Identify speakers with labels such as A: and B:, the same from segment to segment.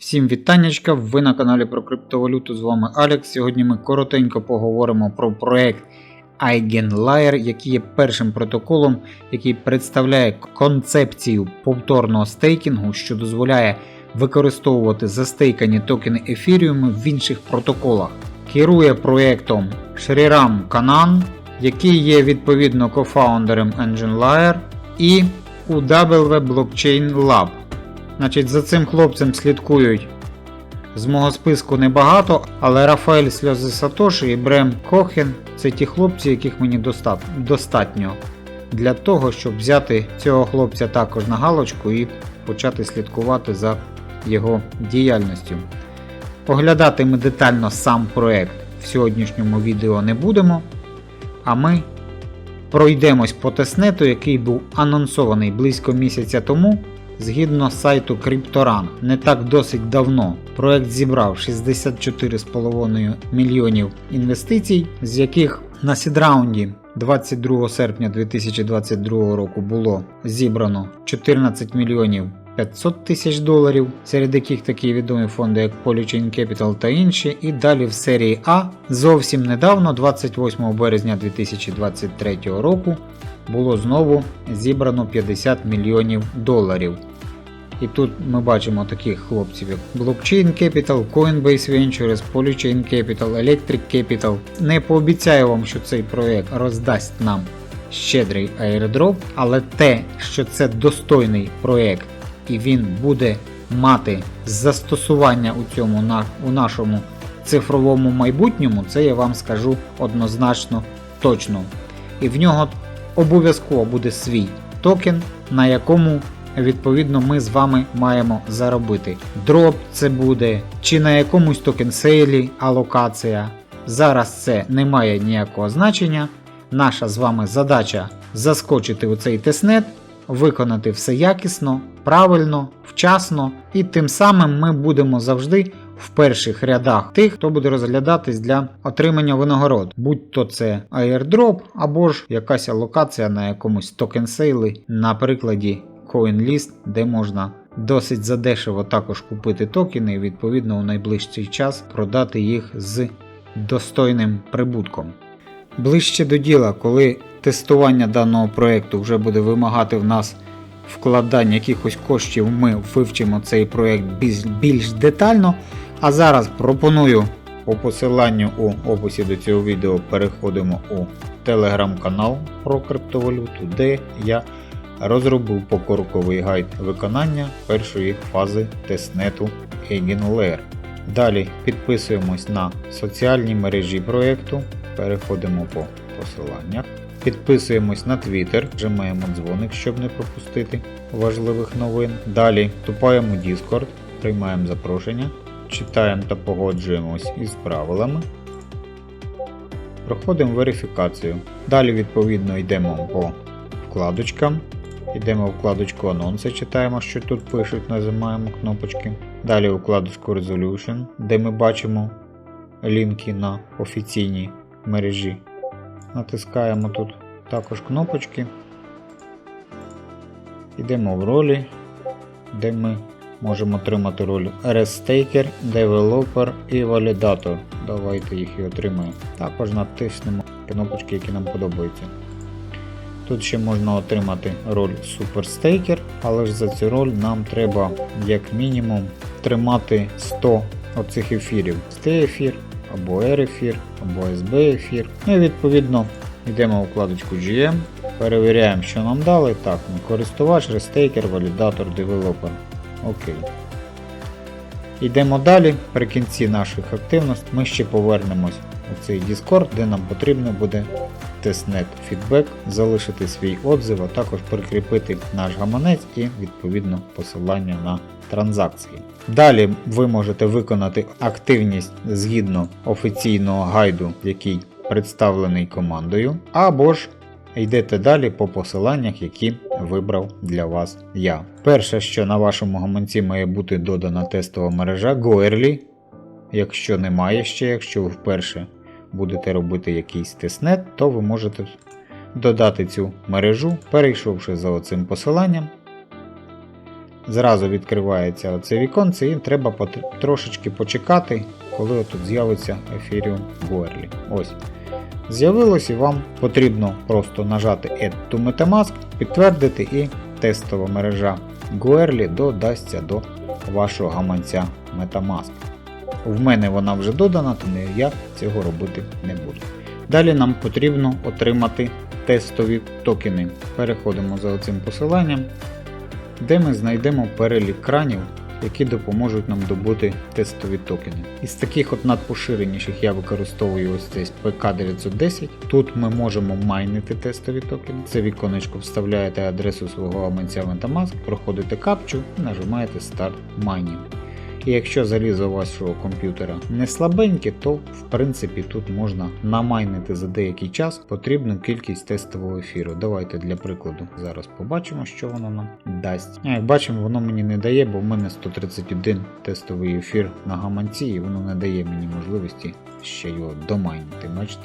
A: Всім вітаннячка, ви на каналі про криптовалюту. З вами Алекс. Сьогодні ми коротенько поговоримо про проект EigenLayer, який є першим протоколом, який представляє концепцію повторного стейкінгу, що дозволяє використовувати застейкані токени ефіріуму в інших протоколах. Керує проектом Шрірам Канан, який є відповідно кофаундером EngineLayer, і UW Blockchain Lab. Значить, за цим хлопцем слідкують. З мого списку небагато, але Рафаель Сльози Сатоші і Брем Кохен це ті хлопці, яких мені доста- достатньо для того, щоб взяти цього хлопця також на галочку і почати слідкувати за його діяльністю. Оглядати ми детально сам проект в сьогоднішньому відео не будемо, а ми пройдемось по тестнету, який був анонсований близько місяця тому. Згідно сайту CryptoRun, не так досить давно проект зібрав 64,5 мільйонів інвестицій, з яких на сідраунді 22 серпня 2022 року було зібрано 14 мільйонів 500 тисяч доларів, серед яких такі відомі фонди як Polychain Capital та інші, і далі в серії А зовсім недавно, 28 березня 2023 року, було знову зібрано 50 мільйонів доларів. І тут ми бачимо таких хлопців, як Blockchain Capital, Coinbase Ventures, Polychain Capital, Electric Capital. Не пообіцяю вам, що цей проект роздасть нам щедрий airdrop, але те, що це достойний проект і він буде мати застосування у цьому у нашому цифровому майбутньому, це я вам скажу однозначно точно. І в нього обов'язково буде свій токен, на якому відповідно ми з вами маємо заробити. Дроп це буде, чи на якомусь токен сейлі алокація. Зараз це не має ніякого значення. Наша з вами задача заскочити у цей тестнет, виконати все якісно, правильно, вчасно, і тим самим ми будемо завжди в перших рядах тих, хто буде розглядатись для отримання винагород, будь то це airdrop або ж якась алокація на якомусь токен сейлі, на прикладі CoinList, де можна досить задешево також купити токени і відповідно у найближчий час продати їх з достойним прибутком. Ближче до діла, коли тестування даного проекту вже буде вимагати в нас вкладання якихось коштів, ми вивчимо цей більш, більш детально. А зараз пропоную по посиланню у описі до цього відео переходимо у телеграм-канал про криптовалюту, де я розробив покроковий гайд виконання першої фази тестнету EigenLayer. Далі підписуємось на соціальні мережі проєкту, переходимо по посиланнях. Підписуємось на Twitter, нажимаємо дзвоник, щоб не пропустити важливих новин. Далі вступаємо у Discord, приймаємо запрошення, читаємо та погоджуємось із правилами. Проходимо верифікацію. Далі, відповідно, йдемо по вкладочкам. Йдемо в вкладочку анонси, читаємо, що тут пишуть, нажимаємо кнопочки. Далі вкладочку Resolution, де ми бачимо лінки на офіційні мережі. Натискаємо тут також кнопочки. Йдемо в ролі, де ми можемо отримати роль RStaker, Developer і Validator. Давайте їх і отримаємо. Також натиснемо кнопочки, які нам подобаються. Тут ще можна отримати роль Superstaker, але ж за цю роль нам треба як мінімум тримати 100 оцих ефірів. ST ефір, або R ефір, або SB ефір. Ну і відповідно йдемо у вкладочку GM, перевіряємо, що нам дали. Так, користувач, рестейкер, валідатор, девелопер. Окей. Йдемо далі. При кінці наших активностей ми ще повернемось у цей Discord, де нам потрібно буде тестнет фідбек, залишити свій отзив, а також прикріпити наш гаманець і відповідно посилання на транзакції. Далі ви можете виконати активність згідно офіційного гайду, який представлений командою, або ж йдете далі по посиланнях, які вибрав для вас я. Перше, що на вашому гаманці має бути додана тестова мережа Goerly. Якщо немає ще, якщо ви вперше будете робити якийсь тестнет, то ви можете додати цю мережу, перейшовши за оцим посиланням. зразу відкривається оце віконце і треба трошечки почекати, коли тут з'явиться Ethereum Goerli. Ось. З'явилось і вам потрібно просто нажати Add to Metamask, підтвердити і тестова мережа Goerli додасться до вашого гаманця Metamask. В мене вона вже додана, тому я цього робити не буду. Далі нам потрібно отримати тестові токени. Переходимо за цим посиланням, де ми знайдемо перелік кранів, які допоможуть нам добути тестові токени. Із таких от надпоширеніших я використовую ось цей PK910. Тут ми можемо майнити тестові токени. Це віконечко вставляєте адресу свого гаманця Metamask, проходите капчу і нажимаєте Start Mining. І якщо залізо вашого комп'ютера не слабеньке, то в принципі тут можна намайнити за деякий час потрібну кількість тестового ефіру. Давайте для прикладу зараз побачимо, що воно нам дасть. Як бачимо, воно мені не дає, бо в мене 131 тестовий ефір на гаманці, і воно не дає мені можливості ще його домайнити. Бачите?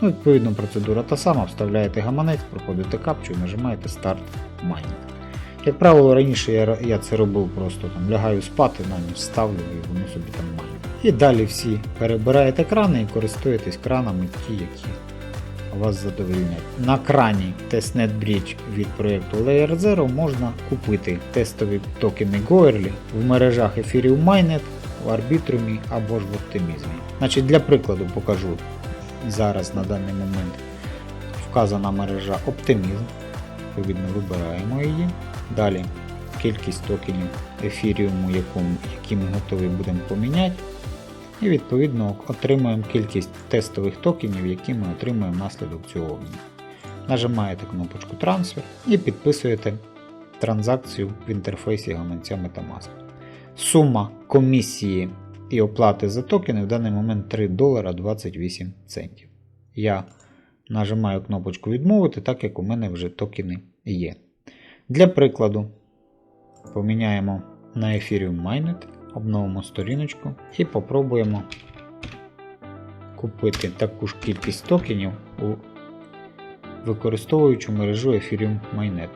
A: Ну, відповідно, процедура та сама, вставляєте гаманець, проходите капчу і нажимаєте старт майнінг. Як правило, раніше я, я це робив просто там лягаю спати, на ніч ставлю і воно собі там має. І далі всі перебираєте крани і користуєтесь кранами ті, які вас задовольнять. На крані Testnet Bridge від проєкту Layer Zero можна купити тестові токени Goerli в мережах Ethereum Mainnet, в Arbitrum або ж в Optimism. Значить, для прикладу покажу зараз на даний момент вказана мережа Optimism. Відповідно, вибираємо її. Далі кількість токенів ефіріуму, які ми готові будемо поміняти. І відповідно отримуємо кількість тестових токенів, які ми отримуємо внаслідок цього обміну. Нажимаєте кнопочку Трансфер і підписуєте транзакцію в інтерфейсі гаманця Metamask. Сума комісії і оплати за токени в даний момент 3 долара 28 центів. Я нажимаю кнопочку відмовити, так як у мене вже токени є. Для прикладу, поміняємо на Ethereum Mainnet, обновимо сторіночку і попробуємо купити таку ж кількість токенів у використовуючи мережу Ethereum Mainnet.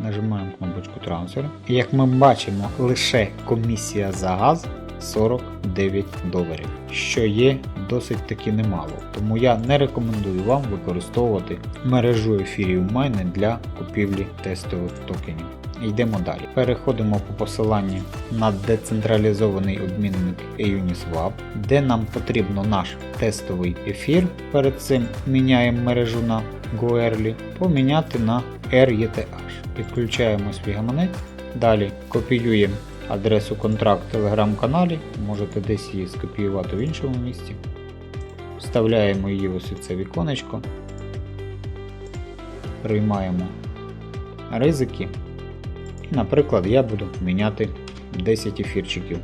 A: Нажимаємо кнопочку Transfer. Як ми бачимо, лише комісія за газ 49 доларів, що є досить таки немало. Тому я не рекомендую вам використовувати мережу Ethereum Mainnet для купівлі тестових токенів. Йдемо далі. Переходимо по посиланню на децентралізований обмінник Uniswap, де нам потрібно наш тестовий ефір. Перед цим міняємо мережу на Goerli, поміняти на RETH. Підключаємо свій гаманець. Далі копіюємо адресу контракт в телеграм-каналі, можете десь її скопіювати в іншому місці. Вставляємо її ось у це віконечко. Приймаємо ризики. І, наприклад, я буду міняти 10 ефірчиків.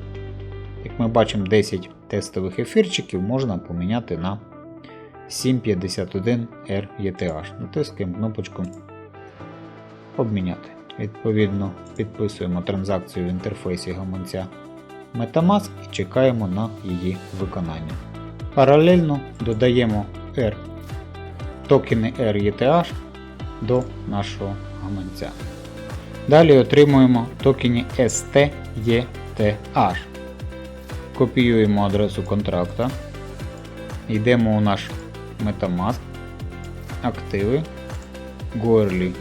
A: Як ми бачимо, 10 тестових ефірчиків можна поміняти на 751 RETH. Натискаємо кнопочку Обміняти. Відповідно, підписуємо транзакцію в інтерфейсі гаманця Metamask і чекаємо на її виконання. Паралельно додаємо R, токени RETH до нашого гаманця. Далі отримуємо токени STETH. Копіюємо адресу контракта. Йдемо у наш Metamask, активи, Goerli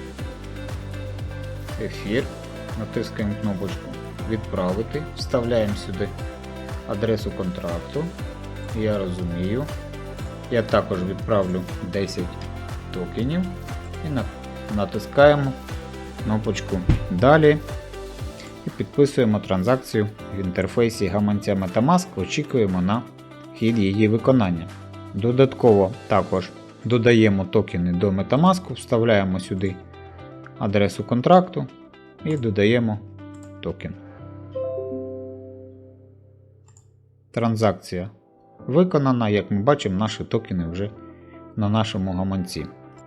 A: ефір, натискаємо кнопочку Відправити, вставляємо сюди адресу контракту. Я розумію. Я також відправлю 10 токенів і натискаємо кнопочку Далі і підписуємо транзакцію в інтерфейсі гаманця Metamask, очікуємо на хід її виконання. Додатково також додаємо токени до Metamask, вставляємо сюди адресу контракту і додаємо токен. Транзакція виконана, як ми бачимо, наші токени вже на нашому гаманці.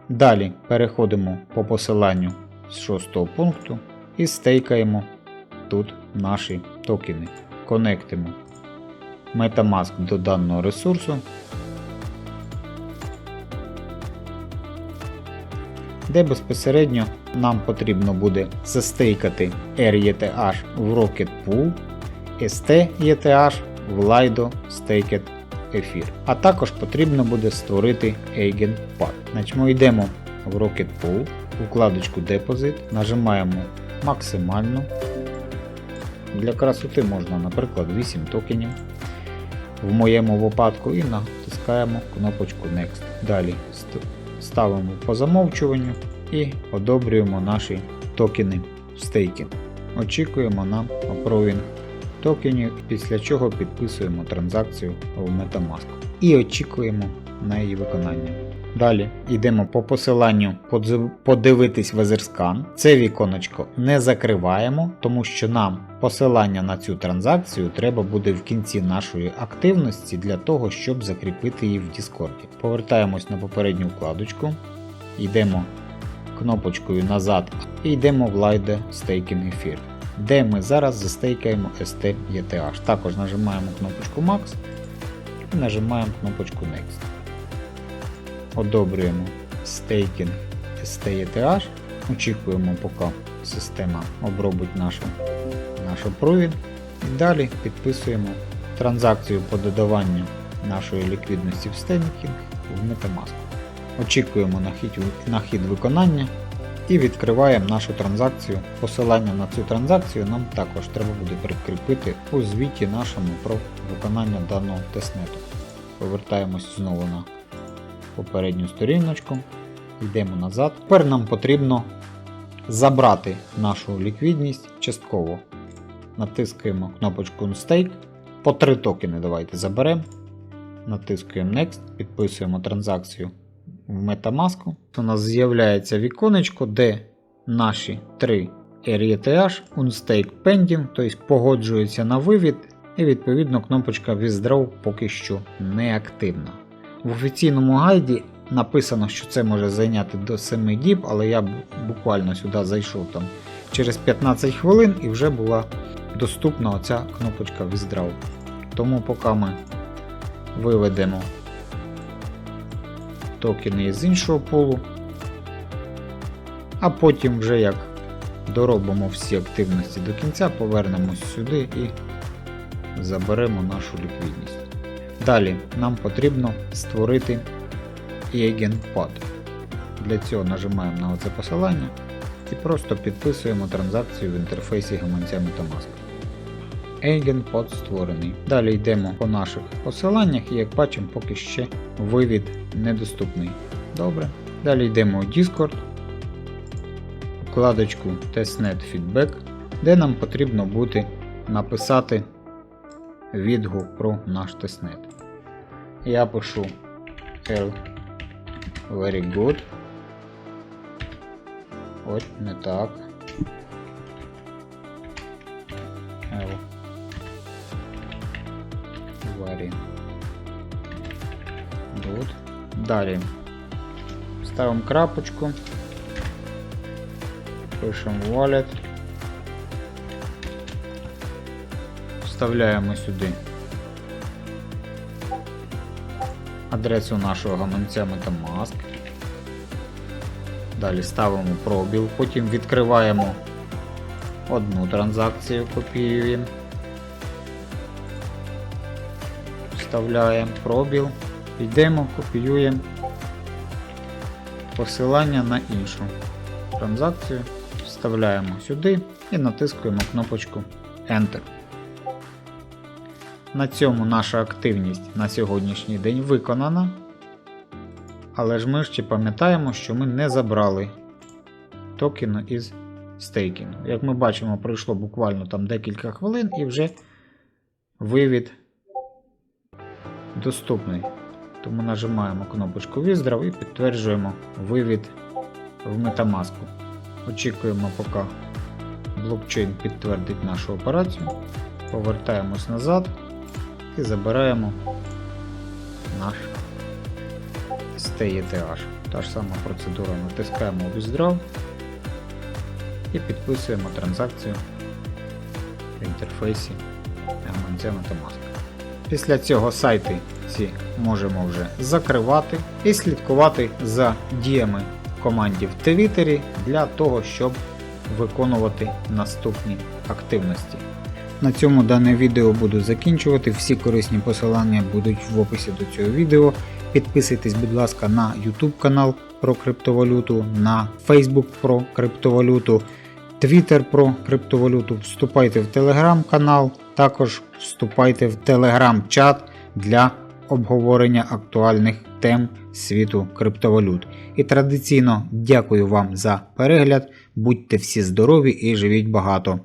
A: Далі переходимо по посиланню з 6 пункту і стейкаємо тут наші токени. Конектимо Metamask до даного ресурсу. Де безпосередньо нам потрібно буде застейкати RETH в Rocket Pool, ST-ETH в Lido Staked Ether. А також потрібно буде створити EigenPad. Значить, ми йдемо в Rocket Pool, вкладочку Deposit, нажимаємо максимально. Для красоти можна, наприклад, 8 токенів в моєму випадку і натискаємо кнопочку Next. Далі ставимо по замовчуванню і одобрюємо наші токени в стейки. Очікуємо на апровінг токенів, після чого підписуємо транзакцію в Metamask і очікуємо на її виконання. Далі йдемо по посиланню подивитись Weatherscan. Це віконечко не закриваємо, тому що нам посилання на цю транзакцію треба буде в кінці нашої активності для того, щоб закріпити її в Discord. Повертаємось на попередню вкладочку, йдемо кнопочкою назад і йдемо в Lide Staking Ether, де ми зараз застейкаємо ST ETH. Також нажимаємо кнопочку Max і нажимаємо кнопочку Next одобрюємо стейкінг STETH, очікуємо, поки система обробить нашу, нашу провід. І далі підписуємо транзакцію по додаванню нашої ліквідності в стейкінг в Metamask. Очікуємо на хід, на хід виконання і відкриваємо нашу транзакцію. Посилання на цю транзакцію нам також треба буде прикріпити у звіті нашому про виконання даного тестнету. Повертаємось знову на попередню сторіночку, йдемо назад. Тепер нам потрібно забрати нашу ліквідність частково. Натискаємо кнопочку Unstake. По 3 токени давайте заберемо. Натискуємо Next, підписуємо транзакцію в Metamask. У нас з'являється віконечко, де наші 3 RETH Unstake Pending, тобто погоджуються на вивід, і відповідно кнопочка Withdraw поки що не активна. В офіційному гайді написано, що це може зайняти до 7 діб, але я бу- буквально сюди зайшов там через 15 хвилин і вже була доступна оця кнопочка Withdraw. Тому поки ми виведемо токени з іншого пулу, а потім вже як доробимо всі активності до кінця, повернемось сюди і заберемо нашу ліквідність. Далі нам потрібно створити EigenPad. Для цього нажимаємо на оце посилання і просто підписуємо транзакцію в інтерфейсі гаманця Metamask. EigenPad створений. Далі йдемо по наших посиланнях і як бачимо, поки ще вивід недоступний. Добре. Далі йдемо у Discord, вкладочку Testnet Feedback, де нам потрібно буде написати відгук про наш тестнет. Я пишу L very good. Ось не так. L very good. Далі ставимо крапочку. Пишемо wallet. Вставляємо сюди адресу нашого гаманця Metamask. Далі ставимо пробіл, потім відкриваємо одну транзакцію, копіюємо, вставляємо пробіл, йдемо, копіюємо посилання на іншу транзакцію, вставляємо сюди і натискуємо кнопочку Enter. На цьому наша активність на сьогоднішній день виконана. Але ж ми ще пам'ятаємо, що ми не забрали токени із стейкінгу. Як ми бачимо, пройшло буквально там декілька хвилин і вже вивід доступний. Тому нажимаємо кнопочку Withdraw і підтверджуємо вивід в Metamask. Очікуємо, поки блокчейн підтвердить нашу операцію. Повертаємось назад і забираємо наш STETH. Та ж сама процедура натискаємо Withdraw і підписуємо транзакцію в інтерфейсі гаманця Metamask. Після цього сайти ці можемо вже закривати і слідкувати за діями команді в Твіттері для того, щоб виконувати наступні активності. На цьому дане відео буду закінчувати. Всі корисні посилання будуть в описі до цього відео. Підписуйтесь, будь ласка, на YouTube канал про криптовалюту, на Facebook про криптовалюту, Twitter про криптовалюту. Вступайте в Telegram канал, також вступайте в Telegram чат для обговорення актуальних тем світу криптовалют. І традиційно дякую вам за перегляд. Будьте всі здорові і живіть багато.